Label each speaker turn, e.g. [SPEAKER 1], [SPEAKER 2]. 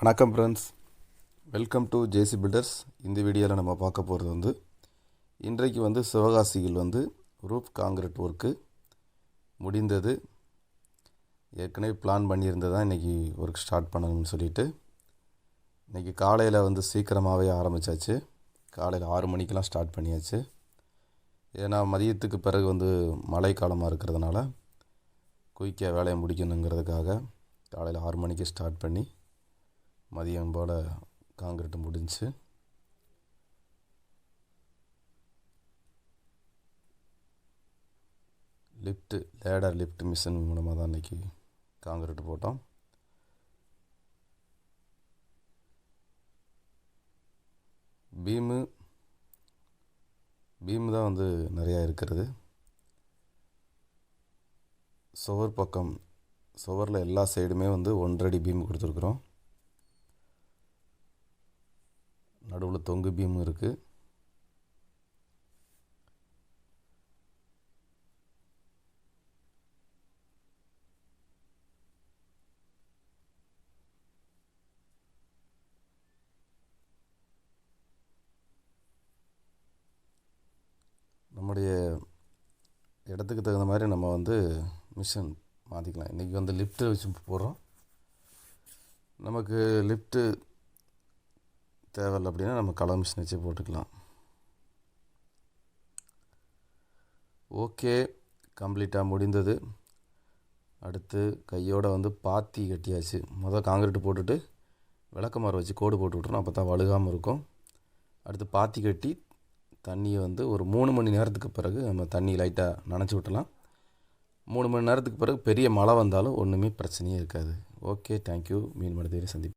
[SPEAKER 1] வணக்கம் friends welcome to JC builders இந்த வீடியோவில் நம்ம பார்க்க போகிறது வந்து இன்றைக்கு வந்து சிவகாசியில் வந்து ரூப் காங்கிரீட் ஒர்க்கு முடிந்தது. ஏற்கனவே பிளான் பண்ணியிருந்ததான் இன்றைக்கி ஒர்க் ஸ்டார்ட் பண்ணணும்னு சொல்லிட்டு இன்றைக்கி காலையில் வந்து சீக்கிரமாகவே ஆரம்பித்தாச்சு காலையில் ஆறு மணிக்கெலாம் ஸ்டார்ட் பண்ணியாச்சு. ஏன்னா மதியத்துக்கு பிறகு வந்து மழை காலமாக இருக்கிறதுனால குயிக்காக வேலையை முடிக்கணுங்கிறதுக்காக காலையில் ஆறு மணிக்கு ஸ்டார்ட் பண்ணி மதியம் போல் காங்கிரீட் முடிஞ்சு. லிஃப்ட்டு லேடர் லிஃப்ட் மிஷின் மூலமாக தான் இன்றைக்கி காங்கிரீட் போட்டோம். பீமு பீமு தான் வந்து நிறையா இருக்கிறது. சுவர் பக்கம் சுவரில் எல்லா சைடுமே வந்து ஒன்றடி பீம் கொடுத்துருக்குறோம். நடுவில் தொங்கு பீம் இருக்குது நம்முடைய இடத்துக்கு தகுந்த மாதிரி நம்ம வந்து மிஷின் மாற்றிக்கலாம் இன்றைக்கி வந்து லிஃப்ட்டு வச்சு போடுறோம். நமக்கு லிஃப்ட்டு தேவையில்ல அப்படின்னா நம்ம கலர் மிஷின் வச்சு போட்டுக்கலாம். ஓகே கம்ப்ளீட்டாக முடிந்தது. அடுத்து கையோடு வந்து பாத்தி கட்டியாச்சு. மொதல் காங்கிரீட் போட்டுட்டு விளக்கமாறு வச்சு கோடு போட்டு விட்றோம் அப்போ தான் வழுகாமல் இருக்கும். அடுத்து பாத்தி கட்டி தண்ணியை வந்து ஒரு மூணு மணி நேரத்துக்கு பிறகு நம்ம தண்ணி லைட்டாக நனைச்சி விட்டலாம். மூணு மணி நேரத்துக்கு பிறகு பெரிய மழை வந்தாலும் ஒன்றுமே பிரச்சனையே இருக்காது. ஓகே தேங்க்யூ மீன் மனிதரை சந்திப்பு